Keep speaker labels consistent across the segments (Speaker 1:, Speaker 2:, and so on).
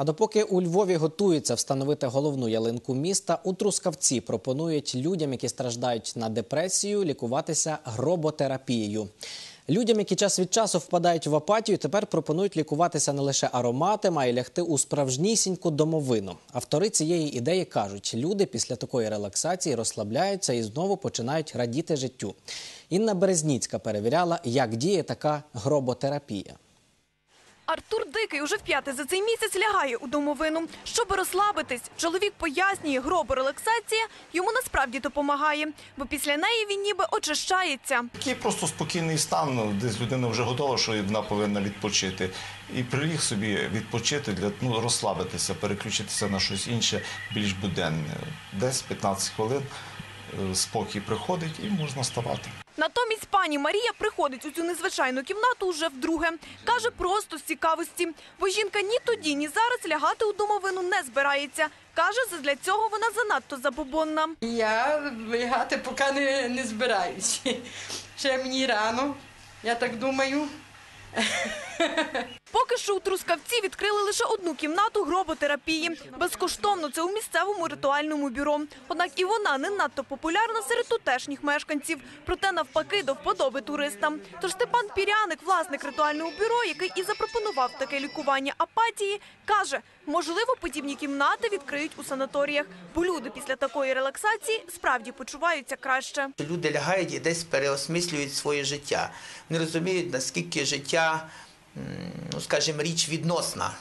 Speaker 1: А допоки у Львові готуються встановити головну ялинку міста, у Трускавці пропонують людям, які страждають на депресію, лікуватися гроботерапією. Людям, які час від часу впадають в апатію, тепер пропонують лікуватися не лише ароматами, а й лягти у справжнісіньку домовину. Автори цієї ідеї кажуть, люди після такої релаксації розслабляються і знову починають радіти життю. Інна Березніцька перевіряла, як діє така гроботерапія.
Speaker 2: Артур Дикий уже вп'яте за цей місяць лягає у домовину. Щоб розслабитись, чоловік пояснює, гроборелаксація йому насправді допомагає, бо після неї він ніби очищається.
Speaker 3: Такий просто спокійний стан, ну, десь людина вже готова, що вона повинна відпочити. І приліг собі відпочити для ну, розслабитися, переключитися на щось інше, більш буденне. Десь 15 хвилин спокій приходить і можна ставати.
Speaker 2: Натомість пані Марія приходить у цю незвичайну кімнату уже вдруге. Каже просто з цікавості, бо жінка ні тоді, ні зараз лягати у домовину не збирається. Каже, задля цього вона занадто забобонна.
Speaker 4: Я лягати поки не, не збираюся. Ще мені рано, я так думаю.
Speaker 2: Поки що у Трускавці відкрили лише одну кімнату гроботерапії. Безкоштовно це у місцевому ритуальному бюро. Однак і вона не надто популярна серед тутешніх мешканців. Проте навпаки до вподоби туристам. Тож Степан Піряник, власник ритуального бюро, який і запропонував таке лікування апатії, каже, можливо, подібні кімнати відкриють у санаторіях, бо люди після такої релаксації справді почуваються краще.
Speaker 5: Люди лягають і десь переосмислюють своє життя. Не розуміють, наскільки життя, ну скажімо, річ відносна.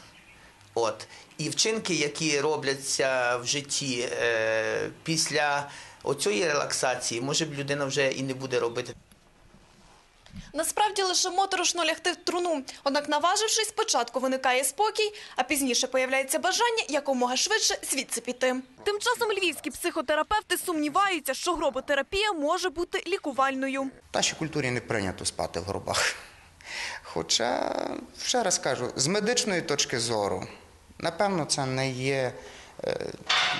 Speaker 5: От. І вчинки, які робляться в житті е, після оцієї релаксації, може б людина вже і не буде робити.
Speaker 2: Насправді лише моторошно лягти в труну. Однак, наважившись, спочатку виникає спокій, а пізніше появляється бажання якомога швидше звідси піти. Тим часом львівські психотерапевти сумніваються, що гроботерапія може бути лікувальною.
Speaker 6: В нашій культурі не прийнято спати в гробах. Хоча, ще раз кажу, з медичної точки зору, напевно, це не є е,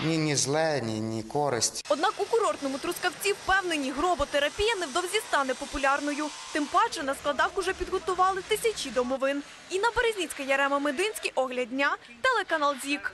Speaker 6: ні, ні зле, ні, ні користь.
Speaker 2: Однак у курортному трускавці впевнені, гроботерапія невдовзі стане популярною. Тим паче на складах уже підготували тисячі домовин. Інна Березніцька, Ярема Мединський, Огляд дня, телеканал ЗІК.